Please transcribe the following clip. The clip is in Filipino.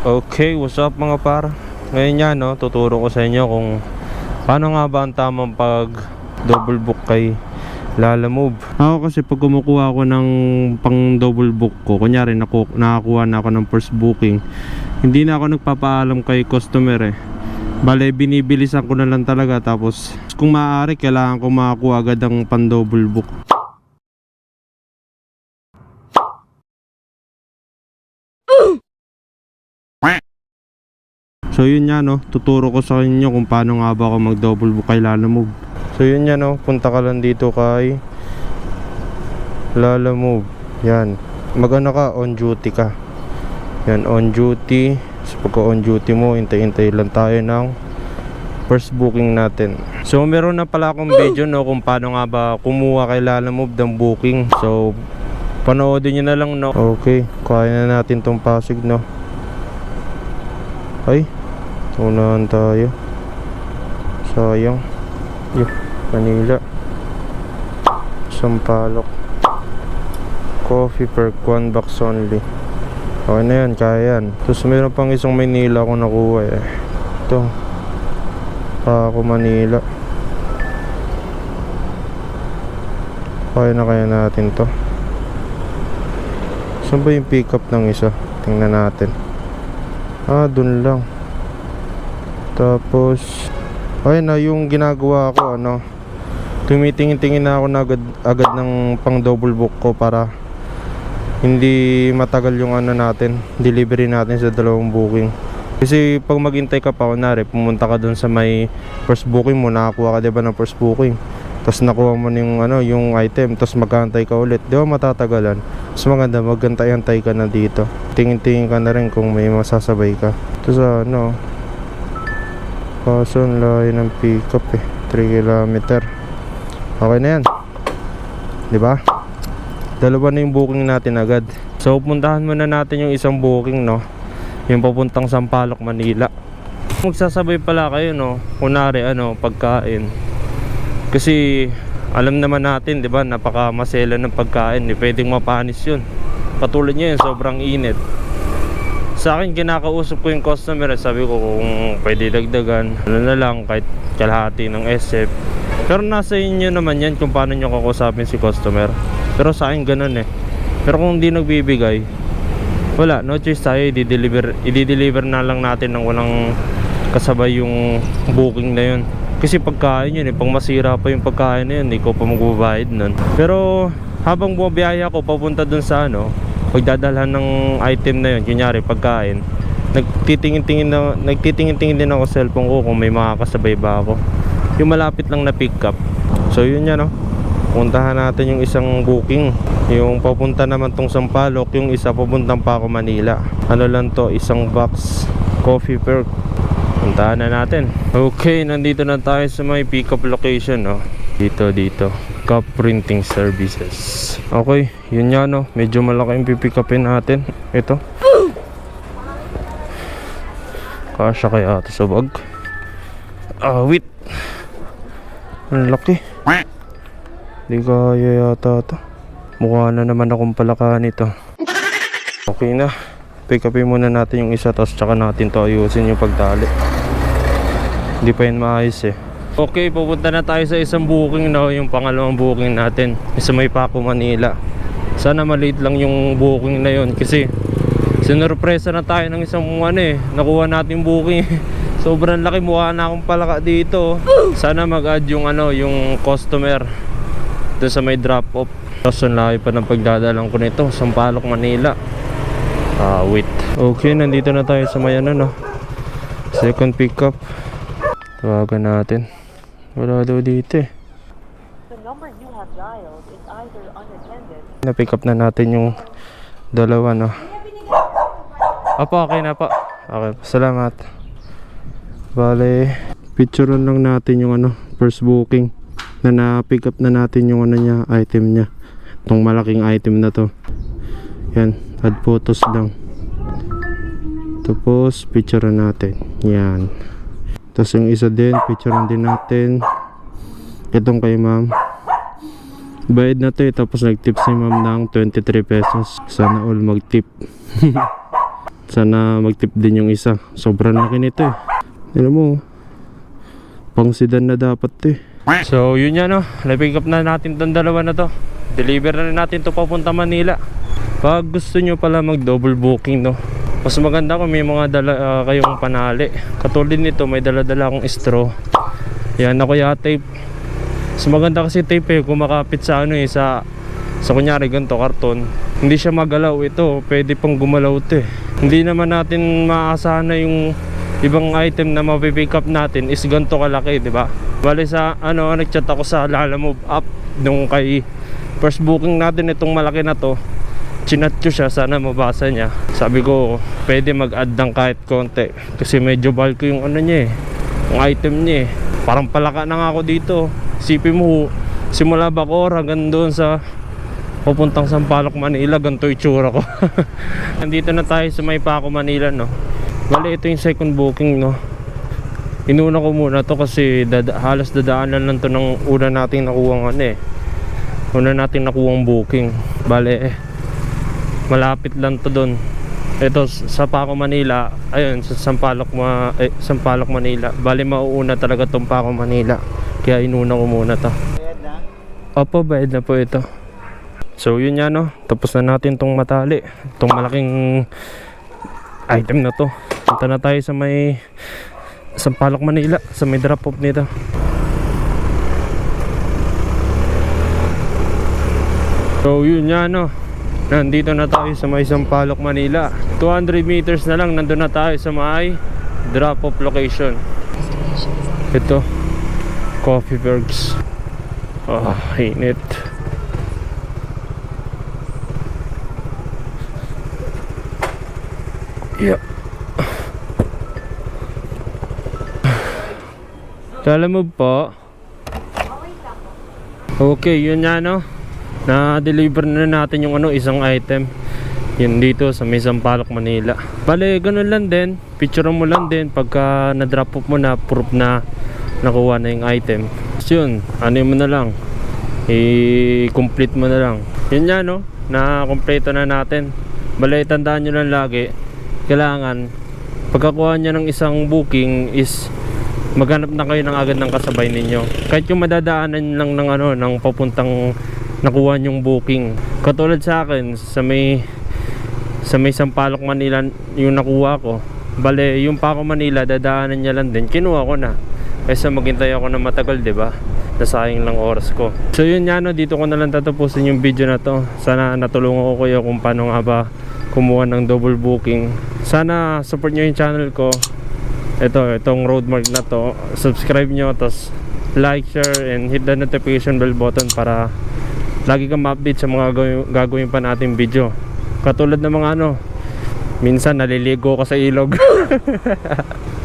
Okay, what's up mga par? Ngayon yan, no, tuturo ko sa inyo kung paano nga ba ang tamang pag double book kay Lala Move. Ako kasi pag kumukuha ako ng pang double book ko, kunyari nakakuha na ako ng first booking, hindi na ako nagpapaalam kay customer eh. Bale, binibilisan ko na lang talaga tapos kung maaari, kailangan ko makakuha agad ang pang double book. So yun nga no, tuturo ko sa inyo kung paano nga ba ako mag double book kay Lala Move. So yun nga no, punta ka lang dito kay Lala Move. Yan. Magano ka, on duty ka. Yan, on duty. So pagka on duty mo, hintay-hintay lang tayo ng first booking natin. So meron na pala akong video no kung paano nga ba kumuha kay Lala Move ng booking. So panoodin nyo na lang no. Okay, kaya na natin tong Pasig no. Ay, unahan tayo. Sayang. Yup, Manila. Sampalok. Coffee per one box only. Okay na yan, kaya yan. Tapos meron pang isang Manila ako nakuha eh. Ito. Pa ako Manila. Kaya na kaya natin to. Saan ba yung pick up ng isa? Tingnan natin. Ah, dun lang. Tapos, ay na yung ginagawa ko, ano, tumitingin-tingin na ako na agad, agad ng pang double book ko para hindi matagal yung ano natin, delivery natin sa dalawang booking. Kasi pag maghintay ka pa, kunwari, pumunta ka dun sa may first booking mo, nakakuha ka diba ng first booking. Tapos nakuha mo yung, ano, yung item, tapos magkantay ka ulit. Di ba matatagalan? Mas maganda, magantay-antay ka na dito. Tingin-tingin ka na rin kung may masasabay ka. Tapos ano, kaso ang layo ng pick up eh. 3 kilometer. Okay na yan. Ba? Dalawa na yung booking natin agad. So, puntahan muna natin yung isang booking, no? Yung papuntang Sampaloc, Manila. Magsasabay pala kayo, no? Kunari, ano, pagkain. Kasi, alam naman natin, di ba? Napaka masela ng pagkain. Di pwedeng mapanis yun. Katulad nyo yun, sobrang init. Sa akin, kinakausap ko yung customer. Sabi ko kung pwede dagdagan. Ano na lang, kahit kalahati ng SF. Pero nasa inyo naman yan kung paano nyo kakusapin si customer. Pero sa akin ganun eh. Pero kung hindi nagbibigay, wala, no choice tayo, i-deliver, i-deliver na lang natin ng walang kasabay yung booking na yun. Kasi pagkain yun eh, pang masira pa yung pagkain na yun, hindi ko pa magbabayad nun. Pero habang bumabiyahe ako papunta dun sa ano, pagdadalhan ng item na yun, kunyari pagkain, nagtitingin-tingin na, nagtitingin-tingin din ako sa cellphone ko kung may makakasabay ba ako. Yung malapit lang na pick up. So yun yan no. Puntahan natin yung isang booking. Yung papunta naman tong Sampaloc, yung isa papuntang pa ako Manila. Ano lang to, isang box coffee perk. Puntahan na natin. Okay, nandito na tayo sa may pick up location no. Dito, dito. Cup Printing Services. Okay, yun nga no. Medyo malaki yung pipick upin natin. Ito. Kasya kaya ito sa bag. Ah, wait. Ang laki. Di kaya yata ito. Mukha na naman akong palaka nito. Okay na. Pick upin muna natin yung isa tapos tsaka natin to ayusin yung pagtali. Hindi pa yun maayos eh. Okay, pupunta na tayo sa isang booking na yung pangalawang booking natin sa may Paco, Manila. Sana maliit lang yung booking na yun kasi sinurpresa na tayo ng isang ano eh, nakuha natin booking. Sobrang laki mukha na akong palaka dito. Sana mag-add yung ano, yung customer doon sa may drop off. Tapos ang laki pa ng pagdadalang ko nito, Sampaloc, Manila. Ah, wait. Okay, nandito na tayo sa may ano no. Second pickup. Tawagan natin. Wala daw dito eh. The number you have dialed is either unattended Na-pick up na natin yung dalawa, no? Apo, okay na po. Okay, salamat. Bale, picturean lang natin yung ano, first booking na na-pick up na natin yung ano niya, item niya. Itong malaking item na to. Yan, add photos lang. Tapos, picturean natin. Yan. Tapos yung isa din, picturean din natin. Itong kay ma'am. Bayad na to eh, tapos nag-tip si ma'am ng 23 pesos. Sana all mag-tip. Sana magtip din yung isa. Sobrang laki nito eh. Tignan mo. Pang sedan na dapat to eh. So yun yan no. Na-pick up na natin tong dalawa na to. Deliver na natin to papunta Manila. Pag gusto nyo pala mag double booking no. Mas maganda kung may mga dala ah, kayong panali. Katulad nito may dala-dala akong straw. Yan ako ya tape. Mas maganda kasi tape eh kung makapit sa ano eh sa sa kunyari ganito karton. Hindi siya magalaw ito. Pwede pang gumalaw to eh. Hindi naman natin maasahan na yung ibang item na mapipick up natin is ganito kalaki, di ba? Bale sa ano, nagchat ako sa Lala Move app nung kay first booking natin itong malaki na to. Chinat ko siya, sana mabasa niya. Sabi ko, pwede mag-add ng kahit konti. Kasi medyo bulky yung ano niya eh. Yung item niya eh. Parang palaka na nga ako dito. Sipin mo, simula Bacoor hanggang doon sa pupuntang Sampaloc, Manila, ganito itsura ko. Nandito na tayo sa may Paco, Manila, no. Bale, ito yung second booking, no. Inuna ko muna to kasi dada, halos dadaanan lang to ng una nating nakuwang ano eh. Una nating nakuwang booking. Bale, eh, malapit lang to doon. Ito sa Paco, Manila. Ayun, sa Sampaloc, Ma, eh, Sampaloc, Manila. Bale, mauuna talaga tong Paco, Manila. Kaya inuna ko muna to. Opo, bayad na po ito. So yun nga no, tapos na natin tong matali. Tong malaking item na to. Punta na tayo sa may Sampaloc, Manila, sa may drop off nito. So yun nga no, nandito na tayo sa may Sampaloc, Manila. 200 meters na lang, nandun na tayo sa may drop off location. Ito, Coffee Bergs. Ah, init. Yeah. Alam mo po. Okay, yun nga no. Na-deliver na natin yung ano, isang item. Yun dito sa may Sampaloc, Manila. Bale, ganun lang din. Picture mo lang din pagka na-drop off mo na proof na nakuha na yung item. So yun, ano mo na lang. I-complete mo na lang. Yun nga no, na-complete na natin. Bale, tandaan nyo lang lagi, kailangan pagkakuha niya ng isang booking is maghanap na kayo ng agad ng kasabay ninyo. Kahit yung madadaanan lang ng ano, ng papuntang nakuha yung booking. Katulad sa akin, sa may sa may Sampaloc, Manila yung nakuha ko. Bale, yung pa ako Manila, dadaanan niya lang din. Kinuha ko na. Kaysa maghintay ako na matagal, di ba? Nasayang lang oras ko. So yun nga no, dito ko na lang tatapusin yung video na to. Sana natulungan ko kayo kung paano nga ba kumuha ng double booking. Sana support nyo yung channel ko. Ito, itong roadmark na to. Subscribe nyo, tapos like, share, and hit the notification bell button para lagi kang ma-update sa mga gagawin, pa nating video. Katulad ng mga ano, minsan naliligo ka sa ilog.